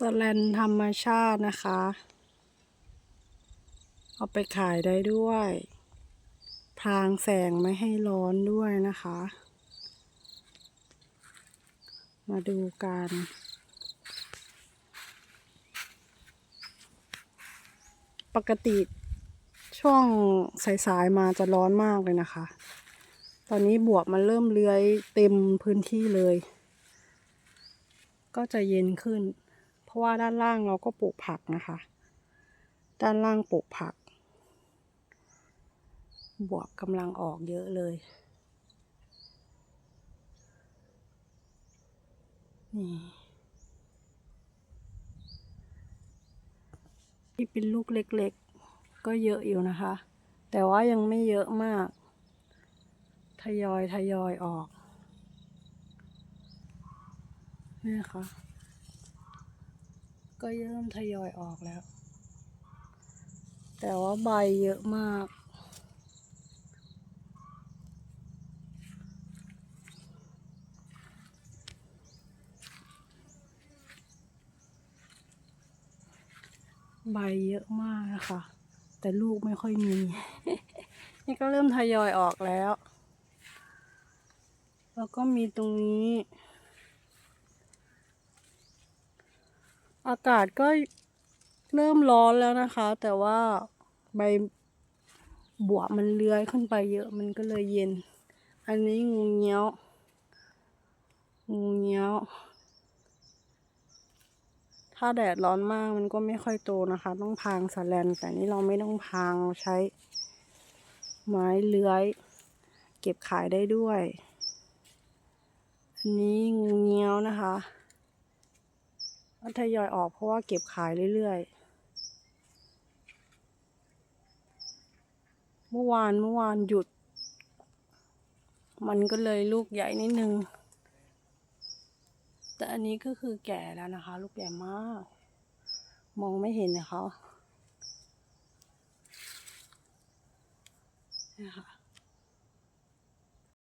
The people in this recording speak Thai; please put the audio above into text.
สแลนธรรมชาตินะคะ เอาไปขายได้ด้วย พรางแสงไม่ให้ร้อนด้วยนะคะ มาดูกันปกติช่วงสายๆมาจะร้อนมากเลยนะคะ ตอนนี้บวกมันเริ่มเลื้อยเต็มพื้นที่เลย ก็จะเย็นขึ้น ราะว่าด้านล่างเราก็ปลูกผักนะคะ ด้านล่างปลูกผัก บวกกำลังออกเยอะเลย นี่ที่เป็นลูกเล็กๆ ก็เยอะอยู่นะคะ แต่ว่ายังไม่เยอะมาก ทยอยทยอยออกนี่ค่ะ ก็เริ่มทยอยออกแล้ว แต่ว่าใบเยอะมาก ใบเยอะมากนะคะ แต่ลูกไม่ค่อยมี นี่ก็เริ่มทยอยออกแล้ว แล้วก็มีตรงนี้ อากาศก็เริ่มร้อนแล้วนะคะ แต่ว่าใบบวบมันเลื้อยขึ้นไปเยอะมันก็เลยเย็น อันนี้งูเงี้ยว งูเงี้ยว ถ้าแดดร้อนมากมันก็ไม่ค่อยโตนะคะ ต้องพางสแลน แต่นี่เราไม่ต้องพางเราใช้ ไม้เลื้อย เก็บขายได้ด้วย อันนี้งูเงี้ยวนะคะ ก็ทยอยออกเพราะว่าเก็บขายเรื่อยๆ เมื่อวานเมื่อวานหยุด มันก็เลยลูกใหญ่นิดนึง แต่อันนี้ก็คือแก่แล้วนะคะ ลูกใหญ่มาก มองไม่เห็นนะคะนี่ค่ะ